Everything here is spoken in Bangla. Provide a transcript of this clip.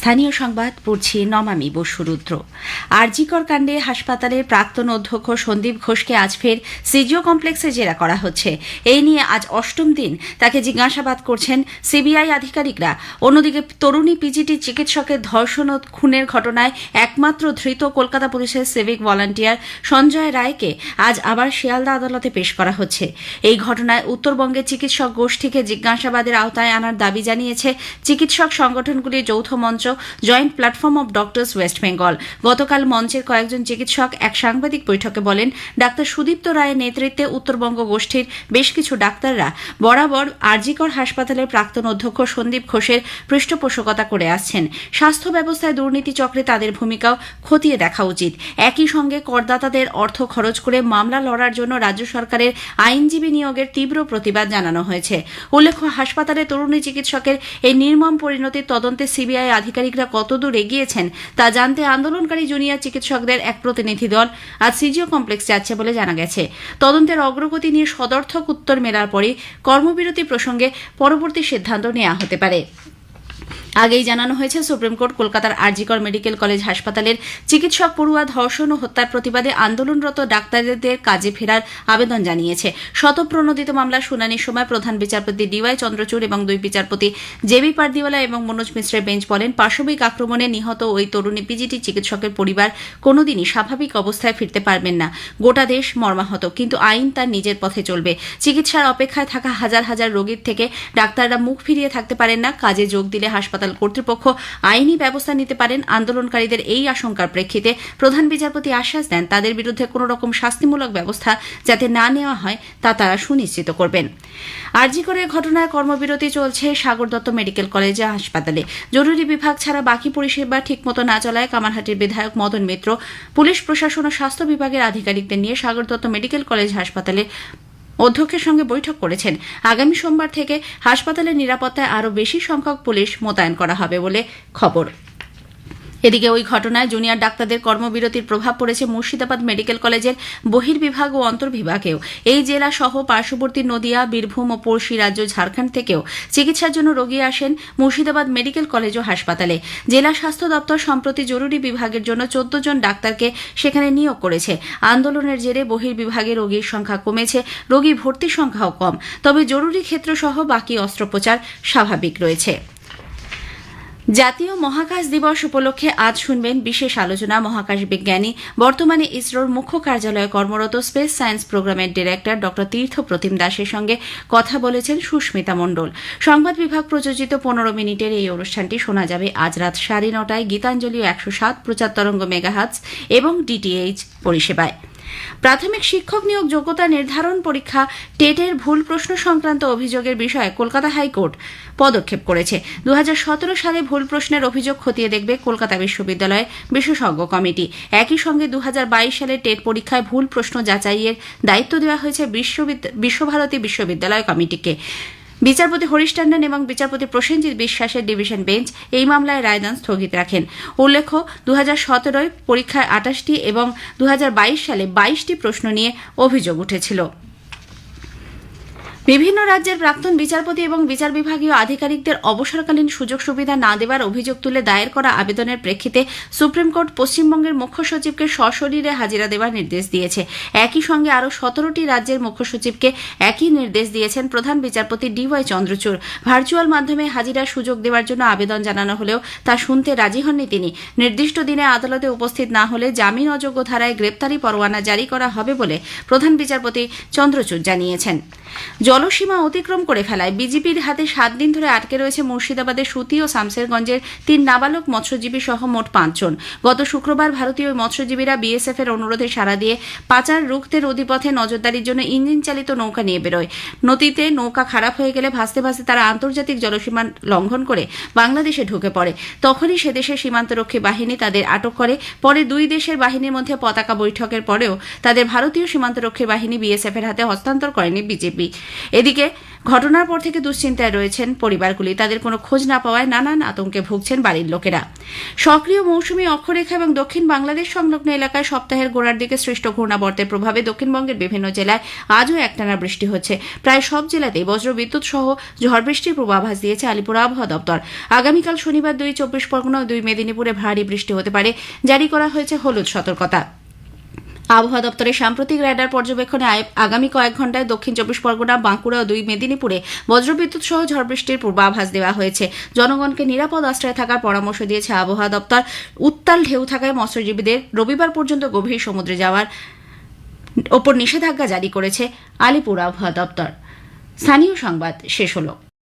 স্থানীয় সংবাদ, পড়ছি নমামি বসুরুদ্র আরজিকর কাণ্ডে হাসপাতালের প্রাক্তন অধ্যক্ষ সন্দীপ ঘোষকে আজ ফের সিজিও কমপ্লেক্সে জেরা করা হচ্ছে। এই নিয়ে আজ অষ্টম দিন তাকে জিজ্ঞাসাবাদ করছেন সিবিআই আধিকারিকরা। অন্যদিকে তরুণী পিজিটি চিকিৎসকের ধর্ষণ ও খুনের ঘটনায় একমাত্র ধৃত কলকাতা পুলিশের সিভিক ভলান্টিয়ার সঞ্জয় রায়কে আজ আবার শিয়ালদা আদালতে পেশ করা হচ্ছে। এই ঘটনায় উত্তরবঙ্গের চিকিৎসক গোষ্ঠীকে জিজ্ঞাসাবাদের আওতায় আনার দাবি জানিয়েছে চিকিৎসক সংগঠনগুলির যৌথ মঞ্চ joint platform of doctors West Bengal. গতকাল মঞ্চের কয়েকজন চিকিৎসক এক সাংবাদিক বৈঠকে বলেন, ডাক্তার সুদীপ্ত রায়ের নেতৃত্বে উত্তরবঙ্গ গোষ্ঠীর বেশ কিছু ডাক্তাররা বরাবর আরজিকর হাসপাতালের প্রাক্তন অধ্যক্ষ সন্দীপ ঘোষের পৃষ্ঠপোষকতা করে আসছেন। স্বাস্থ্য ব্যবস্থায় দুর্নীতি চক্রে তাদের ভূমিকাও খতিয়ে দেখা উচিত। একই সঙ্গে করদাতাদের অর্থ খরচ করে মামলা লড়ার জন্য রাজ্য সরকারের আইনজীবী নিয়োগের তীব্র প্রতিবাদ জানানো হয়েছে। উল্লেখ্য, হাসপাতালে তরুণী চিকিৎসকের এই নির্মম পরিণতির তদন্তে সিবিআই আধিকারিকরা কতদূর এগিয়েছেন তা জানতে আন্দোলনকারী জুনিয়র চিকিৎসকদের এক প্রতিনিধি দল আজ সিজিও কমপ্লেক্স যাচ্ছে বলে জানা গেছে। তদন্তের অগ্রগতি নিয়ে সদর্থক উত্তর মেলার পরে কর্মবিরতি প্রসঙ্গে পরবর্তী সিদ্ধান্ত নেওয়া হতে পারে। আগেই জানানো হয়েছে, সুপ্রিম কোর্ট কলকাতার আরজিকর মেডিকেল কলেজ হাসপাতালের চিকিৎসক পড়ুয়া ধর্ষণ ও হত্যার প্রতিবাদে আন্দোলনরত ডাক্তারদের কাজে ফেরার আবেদন জানিয়েছে। শতপ্রণোদিত মামলার শুনানির সময় প্রধান বিচারপতি ডিওয়াই চন্দ্রচূড় এবং দুই বিচারপতি জেবি পারদিওয়ালা এবং মনোজ মিশ্রের বেঞ্চ বলেন পাশবিক আক্রমণে নিহত ওই তরুণী পিজিটি চিকিৎসকের পরিবার কোনোদিনই স্বাভাবিক অবস্থায় ফিরতে পারবেন না। গোটা দেশ মর্মাহত, কিন্তু আইন তার নিজের পথে চলবে। চিকিৎসার অপেক্ষায় থাকা হাজার হাজার রোগীর থেকে ডাক্তাররা মুখ ফিরিয়ে থাকতে পারেন না, কাজে যোগ দিলে হাসপাতাল কর্তৃপক্ষ আইনি ব্যবস্থা নিতে পারেন। আন্দোলনকারীদের এই আশঙ্কার প্রেক্ষিতে প্রধান বিচারপতি আশ্বাস দেন, তাদের বিরুদ্ধে কোনো রকম শাস্তিমূলক ব্যবস্থা যাতে না নেওয়া হয় তা তারা সুনিশ্চিত করবেন। আরজিকরের ঘটনায় কর্মবিরতি চলছে সাগর দত্ত মেডিকেল কলেজে হাসপাতালে। জরুরি বিভাগ ছাড়া বাকি পরিষেবা ঠিকমতো না চলায় কামারহাটির বিধায়ক মদন মিত্র, পুলিশ, প্রশাসন ও স্বাস্থ্য বিভাগের আধিকারিকদের নিয়ে সাগর দত্ত মেডিকেল কলেজ হাসপাতালে অধ্যক্ষের সঙ্গে বৈঠক করেছেন। আগামী সোমবার থেকে হাসপাতালের নিরাপত্তায় আরও বেশি সংখ্যক পুলিশ মোতায়েন করা হবে বলে খবর। এদিকে ওই ঘটনায় জুনিয়র ডাক্তারদের কর্মবিরতির প্রভাব পড়েছে মুর্শিদাবাদ মেডিকেল কলেজের বহির্বিভাগ ও অন্তর্বিভাগেও। এই জেলা সহ পার্শ্ববর্তী নদিয়া, বীরভূম ও পড়শি রাজ্য ঝাড়খণ্ড থেকেও চিকিৎসার জন্য রোগী আসেন মুর্শিদাবাদ মেডিকেল কলেজ ও হাসপাতালে। জেলা স্বাস্থ্য দপ্তর সম্প্রতি জরুরি বিভাগের জন্য চোদ্দ জন ডাক্তারকে সেখানে নিয়োগ করেছে। আন্দোলনের জেরে বহির্বিভাগে রোগীর সংখ্যা কমেছে, রোগী ভর্তির সংখ্যাও কম। তবে জরুরি ক্ষেত্র সহ বাকি অস্ত্রোপচার স্বাভাবিক রয়েছে। জাতীয় মহাকাশ দিবস উপলক্ষে আজ শুনবেন বিশেষ আলোচনা মহাকাশ বিজ্ঞানী, বর্তমানে ইসরোর মুখ্য কার্যালয়ে কর্মরত স্পেস সায়েন্স প্রোগ্রামের ডিরেক্টর ড. তীর্থ প্রতিম দাসের সঙ্গে কথা বলেছেন সুস্মিতা মণ্ডল। সংবাদ বিভাগ প্রযোজিত পনেরো মিনিটের এই অনুষ্ঠানটি শোনা যাবে আজ রাত সাড়ে নটায় গীতাঞ্জলি একশো সাত প্রচার তরঙ্গ মেগাহাটস এবং ডিটিএইচ পরিষেবায়। প্রাথমিক শিক্ষক নিয়োগ যোগ্যতা নির্ধারণ পরীক্ষা, টেটের ভুল প্রশ্ন সংক্রান্ত অভিযোগের বিষয়ে কলকাতা হাইকোর্ট পদক্ষেপ করেছে। দু হাজার সতেরো সালে ভুল প্রশ্নের অভিযোগ খতিয়ে দেখবে কলকাতা বিশ্ববিদ্যালয় বিশেষজ্ঞ কমিটি। একই সঙ্গে দু হাজার বাইশ সালে টেট পরীক্ষায় ভুল প্রশ্ন যাচাইয়ের দায়িত্ব দেওয়া হয়েছে বিশ্বভারতী বিশ্ববিদ্যালয় কমিটিকে। বিচারপতি হরিশ টান্ডন এবং বিচারপতি প্রসেনজিৎ বিশ্বাসের ডিভিশন বেঞ্চ এই মামলায় রায়দান স্থগিত রাখেন। উল্লেখ্য দু হাজার সতেরোয় পরীক্ষায় আটাশটি এবং দু হাজার বাইশ সালে বাইশটি প্রশ্ন নিয়ে অভিযোগ উঠেছিল। বিভিন্ন রাজ্যের প্রাক্তন বিচারপতি এবং বিচার বিভাগীয় আধিকারিকদের অবসরকালীন সুযোগ সুবিধা না দেওয়ার অভিযোগ তুলে দায়ের করা আবেদনের প্রেক্ষিতে সুপ্রিম কোর্ট পশ্চিমবঙ্গের মুখ্য সচিবকে সশরীরে হাজিরা দেওয়ার নির্দেশ দিয়েছে। একই সঙ্গে আরও সতেরোটি রাজ্যের মুখ্য সচিবকে একই নির্দেশ দিয়েছেন প্রধান বিচারপতি ডিওয়াই চন্দ্রচূড়। ভার্চুয়াল মাধ্যমে হাজিরার সুযোগ দেওয়ার জন্য আবেদন জানানো হলেও তা শুনতে রাজি হননি তিনি। নির্দিষ্ট দিনে আদালতে উপস্থিত না হলে জামিন অযোগ্য ধারায় গ্রেপ্তারি পরোয়ানা জারি করা হবে বলে প্রধান বিচারপতি চন্দ্রচূড় জানিয়েছেন। জলসীমা অতিক্রম করে ফেলায়। বিজেপির হাতে সাত দিন ধরে আটকে রয়েছে মুর্শিদাবাদের সুতি ও শামসেরগঞ্জের তিন নাবালক মৎস্যজীবী সহ মোট পাঁচজন। গত শুক্রবার ভারতীয় মৎস্যজীবীরা বিএসএফ এর অনুরোধে সাড়া দিয়ে পাচার রুখতে নদীপথে নজরদারির জন্য ইঞ্জিন চালিত নৌকা নিয়ে বেরোয়। নদীতে নৌকা খারাপ হয়ে গেলে ভাসতে ভাসতে তারা আন্তর্জাতিক জলসীমা লঙ্ঘন করে বাংলাদেশে ঢুকে পড়ে। তখনই সে দেশের সীমান্তরক্ষী বাহিনী তাদের আটক করে। পরে দুই দেশের বাহিনীর মধ্যে পতাকা বৈঠকের পরেও তাদের ভারতীয় সীমান্তরক্ষী বাহিনী বিএসএফ এর হাতে হস্তান্তর করেনি বিজেপি। এদিকে, ঘটনার পর থেকে দুশ্চিন্তায় রয়েছেন পরিবারগুলি। তাদের কোনো খোঁজ না পাওয়ায় নানান আতঙ্কে ভুগছেন বাড়ির লোকেরা। সক্রিয় মৌসুমী অক্ষরেখা এবং দক্ষিণ বাংলাদেশ সংলগ্ন এলাকায় সপ্তাহের গোড়ার দিকে সৃষ্ট ঘূর্ণাবর্তের প্রভাবে দক্ষিণবঙ্গের বিভিন্ন জেলায় আজও একটানা বৃষ্টি হচ্ছে। প্রায় সব জেলাতেই বজ্র বিদ্যুৎ সহ ঝড় বৃষ্টির পূর্বাভাস দিয়েছে আলিপুর আবহাওয়া দপ্তর। আগামীকাল শনিবার দুই চব্বিশ পরগনা ও দুই মেদিনীপুরে ভারী বৃষ্টি হতে পারে। জারি করা হয়েছে হলুদ সতর্কতা। আবহাওয়া দপ্তরের সাম্প্রতিক র্যাডার পর্যবেক্ষণে আগামী কয়েক ঘন্টায় দক্ষিণ চব্বিশ পরগনা, বাঁকুড়া ও দুই মেদিনীপুরে বজ্রবিদ্যুৎ সহ ঝড় বৃষ্টির পূর্বাভাস দেওয়া হয়েছে। জনগণকে নিরাপদ আশ্রয়ে থাকার পরামর্শ দিয়েছে আবহাওয়া দপ্তর। উত্তাল ঢেউ থাকায় মৎস্যজীবীদের রবিবার পর্যন্ত গভীর সমুদ্রে যাওয়ার ওপর নিষেধাজ্ঞা জারি করেছে আলিপুর আবহাওয়া দপ্তর। স্থানীয় সংবাদ শেষ হলো।